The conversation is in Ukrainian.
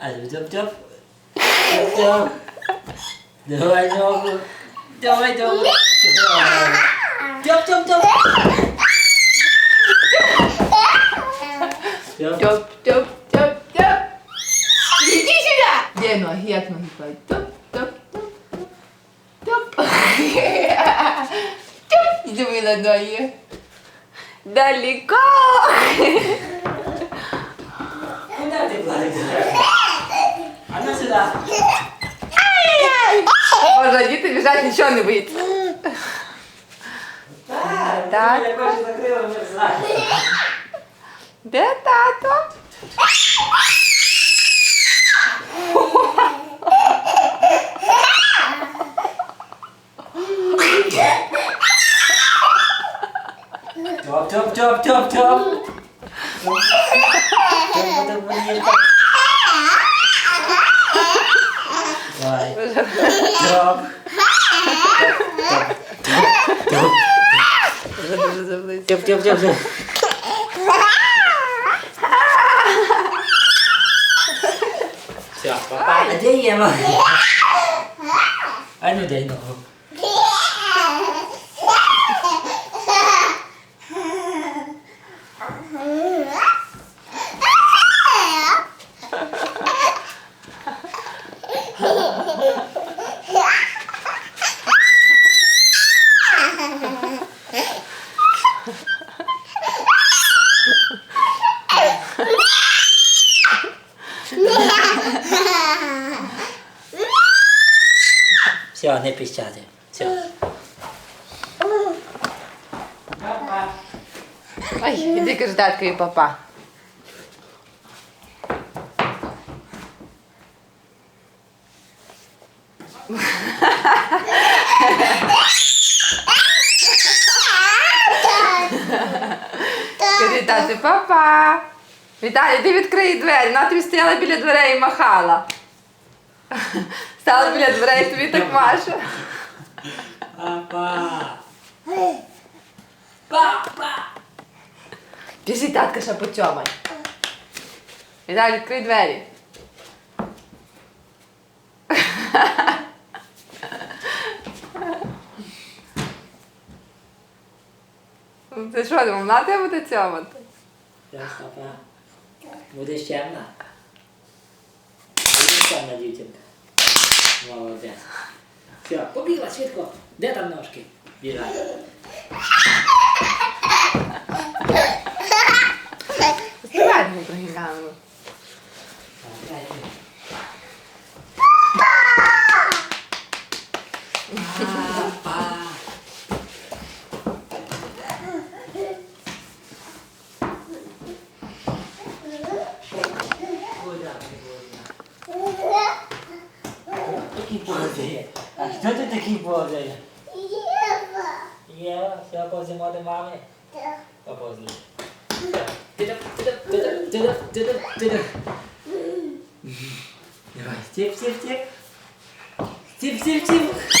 Also, top, top. Top, top. Dawaj znowu. Dawaj, dawaj. Top, top, top. Top, top, top, top. Idzie się da. Nie no, jak no chyba. Top, top, top, top. Top. Top. Idziemy na dwoje. Daleko. Боже, діти біжать, нічого не боїться. Так. Так. Я кожу закрила, не знаю. Де тато? Топ, топ, Топ. Вже дуже заблизько. Топ, топ, топ, топ. Все, папа. А де Єва? А ну дай ногу. Все, не пищати. Все. Ай, іди кажи таткові папа. Кажи папа. Віталій, іди відкрий двері. Вона тобі стояла біля дверей і махала. Стала біля дверей, тобі так маше. Папа. Папа. Біжи, татка, ще потьомай. Віталій, відкрий двері. Ти що, думав, на тебе буде цьомати? Раз, папа. Будеш чемна? Будеш чемна, дівчинка. Молодець. Все, побігла, швидко. Де там ножки? Біжать. Співай мені такий поводив? А хто ти такий поводив? Єва. Єва, все повзимо до мами? Так. Поповзли. Тидам, тидам, тидам, тидам, тидам, тидам. Давай, стіп, стіп, стіп. Стіп, стіп, стіп.